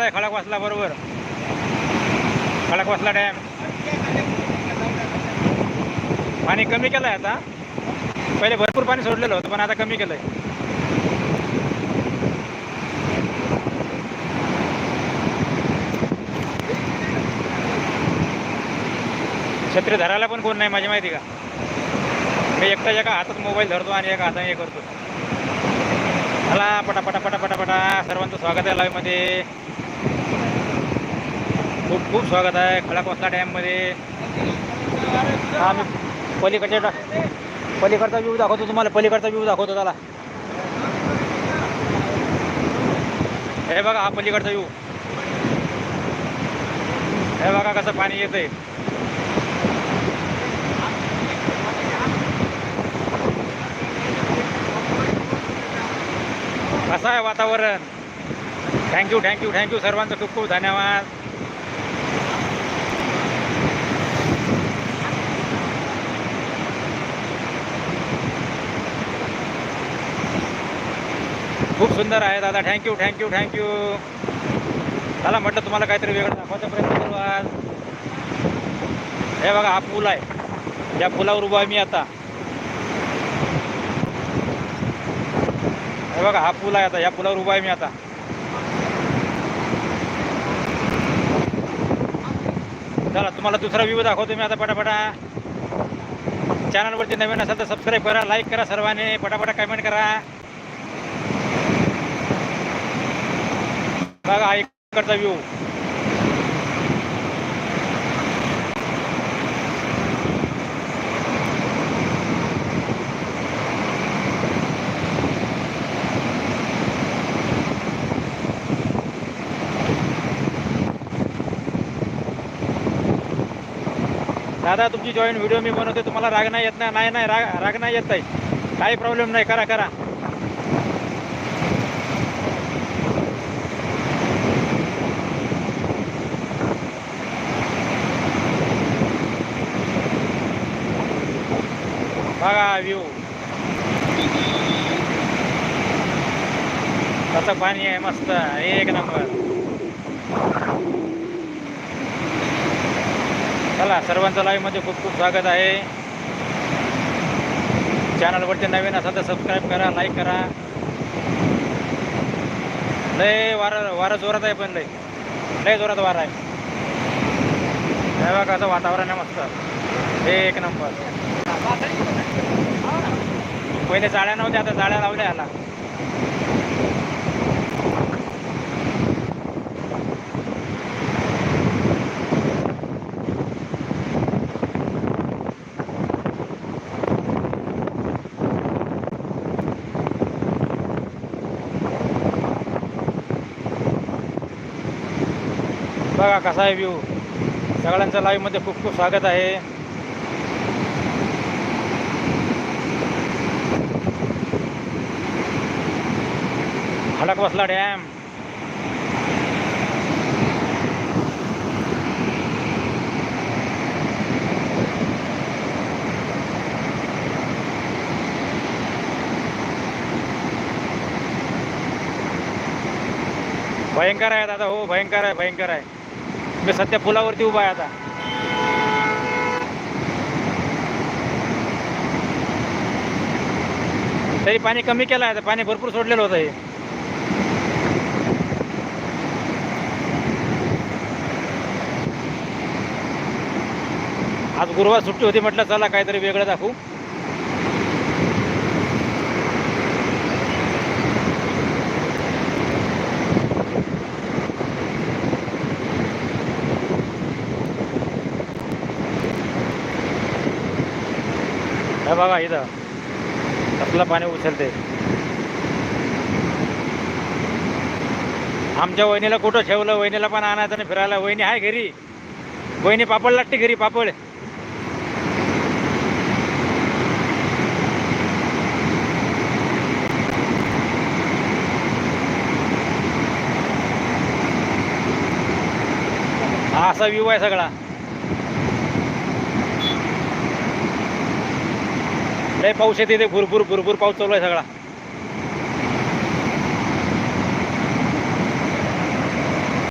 बसलाय खडक वाचला बरोबर. खडक वाचला डॅम. पाणी कमी केलंय आता. पहिले भरपूर पाणी सोडलेलं होतं पण आता कमी केलंय. छत्री धरायला पण कोण नाही माझी माहिती का? मी एकटा एका हातात मोबाईल धरतो आणि एका हाताने हे करतो. चला पटापटा पटा पटा पटा सर्वांचं स्वागत आहे लाईव्हमध्ये खूप खूप स्वागत आहे खडकवासला डॅममध्ये. हा मी पलीकडच्या पलीकडचा व्ह्यू दाखवतो तुम्हाला पलीकडचा व्ह्यू दाखवतो त्याला. हे बघा हा पलीकडचा व्ह्यू हे बघा कसं पाणी येतंय. कसं आहे वातावरण? थँक्यू थँक्यू थँक्यू सर्वांचं खूप खूप धन्यवाद. सुंदर आहे दादा. थँक्यू थँक्यू थँक्यू दादा म्हटलं तुम्हाला काहीतरी वेगळं दाखवायचा प्रयत्न करू आज. हे बघा हा पूल आहे. या पुलावर उभा आहे मी आता. हे बघा हा पूल आहे आता. या पुलावर उभा आहे मी आता. चला तुम्हाला दुसरा व्ह्यू दाखवतो मी आता पटापटा. चॅनलवरती नवीन असाल तर सबस्क्राईब करा लाईक करा सर्वांनी. पटापटा कमेंट करा. बघा हा इकडचा व्ह्यू दादा तुमची जॉईन व्हिडिओ मी बनवते तुम्हाला राग नाही येत नाही नाही नाही राग राग नाही येत आहे काही प्रॉब्लेम नाही करा करा. बघा व्ह्यू कसं पाणी आहे मस्त एक नंबर चला सर्वांचं लाईव्हमध्ये खूप खूप स्वागत आहे. चॅनलवरती नवीन असाल तर सबस्क्राईब करा लाईक करा. लय वारं वारं जोरात आहे पण लय. लय जोरात वारा आहे. तेव्हा कसं वातावरण आहे मस्त. एक नंबर. पहिले जाळ्या नव्हत्या आता जाळ्या लावल्या याला बघा कसा आहे व्यू सगळ्यांचं लाईव्हमध्ये खूप खूप स्वागत आहे. खडक बसला डॅम. भयंकर आहे दादा हो भयंकर आहे भयंकर आहे. मी सध्या पुलावरती उभा आहे आता. तरी पाणी कमी केलं आहे पाणी भरपूर सोडलेलं होतं हे. आज गुरुवार सुट्टी होती म्हटलं चला काहीतरी वेगळं दाखवू. हे बघा इथं कसलं पाणी उचलते. आमच्या वहिनीला कुठं ठेवलं? वहिनीला पण आणायचं आणि फिरायला. वहिनी आहे घरी. वहिनी पापड लागते घरी पापड. असा व्ह्यू आहे सगळा. लय पाऊस येते ते भरपूर भरपूर पाऊस चालू आहे सगळा.